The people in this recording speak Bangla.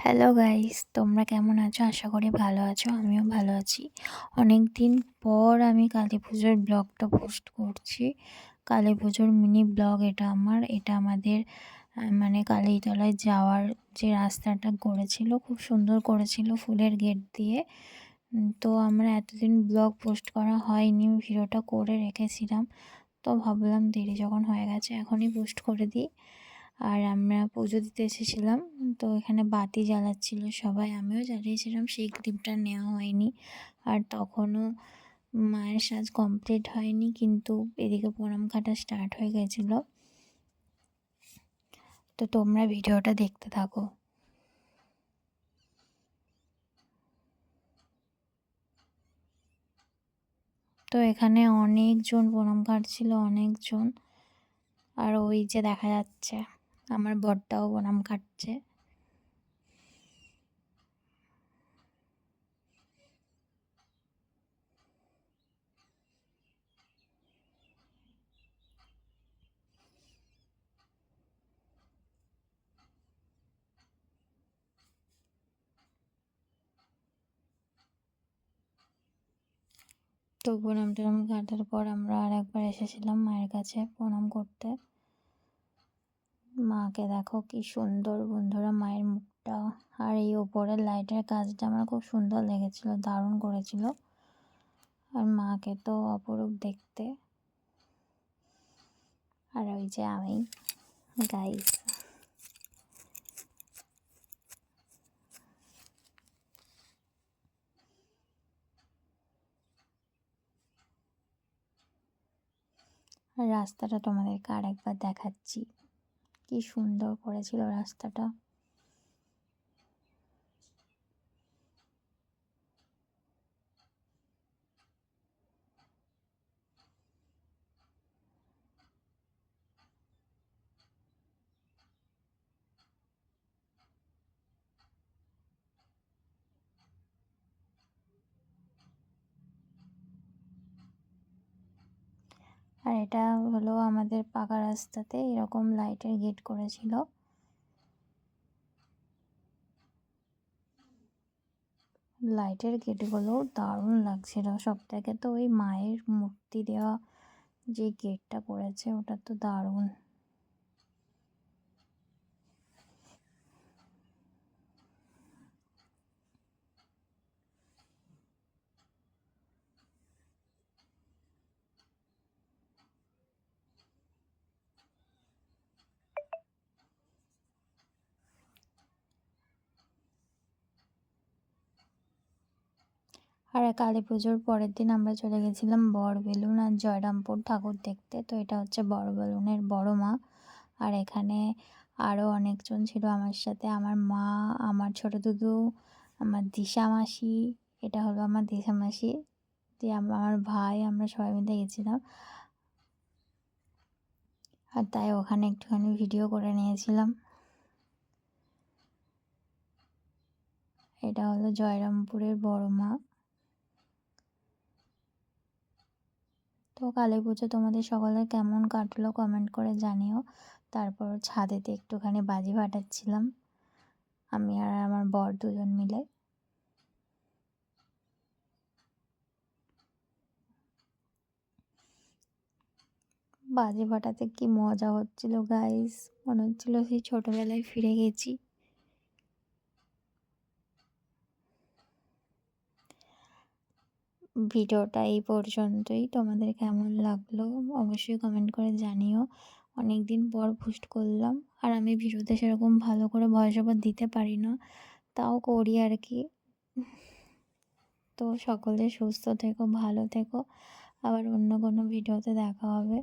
হ্যালো গাইস তোমরা কেমন আছো? আশা করি ভালো আছো। আমিও ভালো আছি। অনেক দিন পর আমি কালী পুজোর ব্লগটা পোস্ট করছি। কালী পুজোর মিনি ব্লগ এটা আমার। এটা আমাদের মানে কালীতলায় যাওয়ার যে রাস্তাটা করেছিল, খুব সুন্দর করেছিল ফুলের গেট দিয়ে। তো আমরা এতদিন ব্লগ পোস্ট করা হয়নি। ভিডিওটা করে রেখেছিলাম। তো ভাবলাম দেরি যখন হয়ে গেছে এখনই পোস্ট করে দিই। আর আমরা পুজো দিতে এসেছিলাম, তো এখানে বাতি জ্বালাচ্ছিল সবাই, আমিও জ্বালিয়েছিলাম, সেই ক্লিপটা নেওয়া হয়নি। আর তখনও মায়ের সাজ কমপ্লিট হয়নি, কিন্তু এদিকে প্রণাম কাটা স্টার্ট হয়ে গেছিল। তো তোমরা ভিডিওটা দেখতে থাকো। তো এখানে অনেকজন প্রণাম কাটছিল, অনেকজন। আর ওই যে দেখা যাচ্ছে। আমার বরটাও বনাম কাটছে। তো প্রণাম টনাম কাটার পর আমরা আর একবার এসেছিলাম মায়ের কাছে প্রণাম করতে। মাকে দেখো কি সুন্দর বন্ধুরা মায়ের মুখটা। আর এই ওপরের লাইটের কাজটা আমার খুব সুন্দর লেগেছিল, দারুণ করেছিল। আর মাকে তো অপরূপ দেখতে। আর ওই যে আমি গাইস রাস্তাটা তোমাদেরকে আরেকবার দেখাচ্ছি। কি সুন্দর করেছিল রাস্তাটা। আর এটা হলো আমাদের পাকা রাস্তাতে এরকম লাইটের গেট করেছিল। লাইটের গেটগুলো দারুণ লাগছিল। সব থেকে তো ওই মায়ের মূর্তি দেওয়া যে গেটটা করেছে ওটা তো দারুণ। আর কালী পুজোর পরের দিন আমরা চলে গেছিলাম বড়বেলুন আর জয়রামপুর ঠাকুর দেখতে। তো এটা হচ্ছে বড়বেলুনের বড় মা। আর এখানে আরও অনেকজন ছিল আমার সাথে। আমার মা, আমার ছোট দুদু, আমার দিশা মাসি, এটা হলো আমার দিশা মাসি দিয়ে আমার ভাই, আমরা সবাই মিলে গেছিলাম। আর তাই ওখানে একটুখানি ভিডিও করে নিয়েছিলাম। এটা হলো জয়রামপুরের বড় মা। তো কালী পুজো তোমাদের সকলের কেমন কাটলো কমেন্ট করে জানিও। তারপর ছাদেতে একটুখানি বাজি ফাটাচ্ছিলাম। আমি আর আমার বর দুজন মিলে। বাজি ফাটাতে কি মজা হচ্ছিল গাইস মনে হচ্ছিল সেই ছোটোবেলায় ফিরে গেছি। ভিডিওটা এই পর্যন্তই। তোমাদের কেমন লাগল অবশ্যই কমেন্ট করে জানিও। অনেক দিন পর পোস্ট করলাম। আর আমি ভিডিওতে সেরকম ভালো করে ভয়েস ওভার দিতে পারি না। তাও করি আর কি। তো সকলে সুস্থ থেকো, ভালো থেকো। আবার অন্য কোনো ভিডিওতে দেখা হবে।